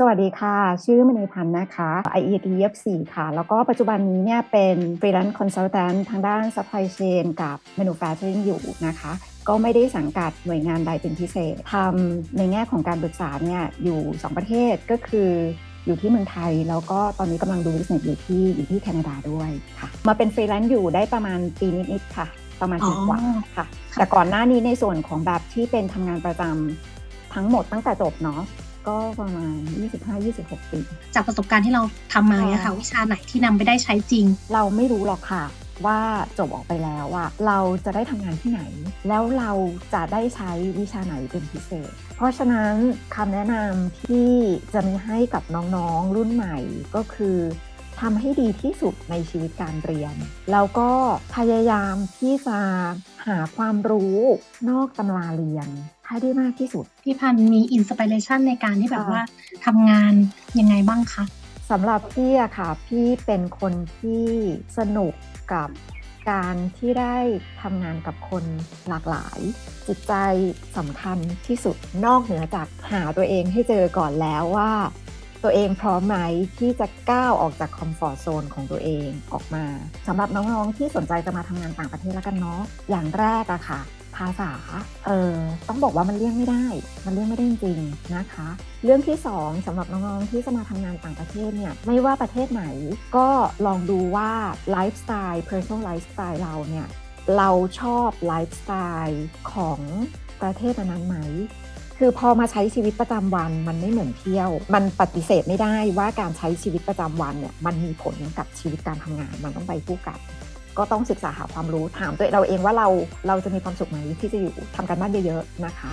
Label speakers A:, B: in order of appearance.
A: สวัสดีค่ะ ชื่อมณีพันธ์นะคะ IET เย็บ4ค่ะ แล้วก็ปัจจุบันนี้เนี่ยเป็น freelance consultant ทางด้าน supply chain กับ manufacturing อยู่นะคะ ก็ไม่ได้สังกัดหน่วยงานใดเป็นพิเศษทำในแง่ของการปรึกษาเนี่ยอยู่ 2 ประเทศก็คืออยู่ที่เมืองไทย แล้วก็ตอนนี้กำลังดู business อยู่ที่อยู่ที่แคนาดาด้วยค่ะ มาเป็นฟรีแลนซ์อยู่ได้ประมาณปีนิดๆค่ะ ประมาณปีกว่าค่ะ แต่ก่อนหน้านี้ในส่วนของแบบที่เป็นทำงานประจำทั้งหมดตั้งแต่จบเนาะ ก็ประมาณ 25-26 ปี
B: จากประสบการณ์ที่เราทำมาเนี่ยค่ะ วิชาไหนที่นำไปได้ใช้จริง
A: เราไม่รู้หรอกค่ะว่าจบออกไปแล้วอะเราจะได้ทำงานที่ไหน แล้วเราจะได้ใช้วิชาไหนเป็นพิเศษ เพราะฉะนั้นคำแนะนำที่จะมีให้กับน้องๆรุ่นใหม่ก็คือทำให้ดีที่สุดในชีวิตการเรียน แล้วก็พยายามที่จะหาความรู้นอกตำราเรียน ให้ได้มากที่สุด
B: พี่พันธ์มีอินสปิเรชันในการที่แบบ
A: ค่ะ
B: ว่าทำงานยังไงบ้างคะ
A: สำหรับพี่อะค่ะ พี่เป็นคนที่สนุกกับการที่ได้ทำงานกับคนหลากหลาย จิตใจสำคัญที่สุดนอกเหนือจากหาตัวเองให้เจอก่อนแล้วว่า ตัวเองพร้อมไหมที่จะก้าวออกจากคอมฟอร์ z โซนของตัวเองออกมาสำหรับน้องๆที่สนใจจะมาทำงานต่างประเทศแล้วกันเนาะอย่างแรกอะค่ะ ภาษา เออต้องบอกว่ามันเลี่ยงไม่ได้ มันเลี่ยงไม่ได้จริงๆนะคะ เรื่องที่ 2สำหรับน้องๆที่จะมาทำงานต่างประเทศเนี่ย ไม่ว่าประเทศไหน ก็ลองดูว่าไลฟ์สไตล์ personal lifestyle เราเนี่ย เราชอบไลฟ์สไตล์ของประเทศนั้นไหมคือพอมาใช้ชีวิตประจำวันมันไม่เหมือนเที่ยว มันปฏิเสธไม่ได้ว่าการใช้ชีวิตประจำวันเนี่ยมันมีผลกับชีวิตการทำงานมันต้องไปคู่กัน ก็ต้องศึกษาหาความรู้ถามตัวเราเองว่าเราเราจะมีความสุขไหมที่จะอยู่ทำการบ้านเยอะๆนะคะ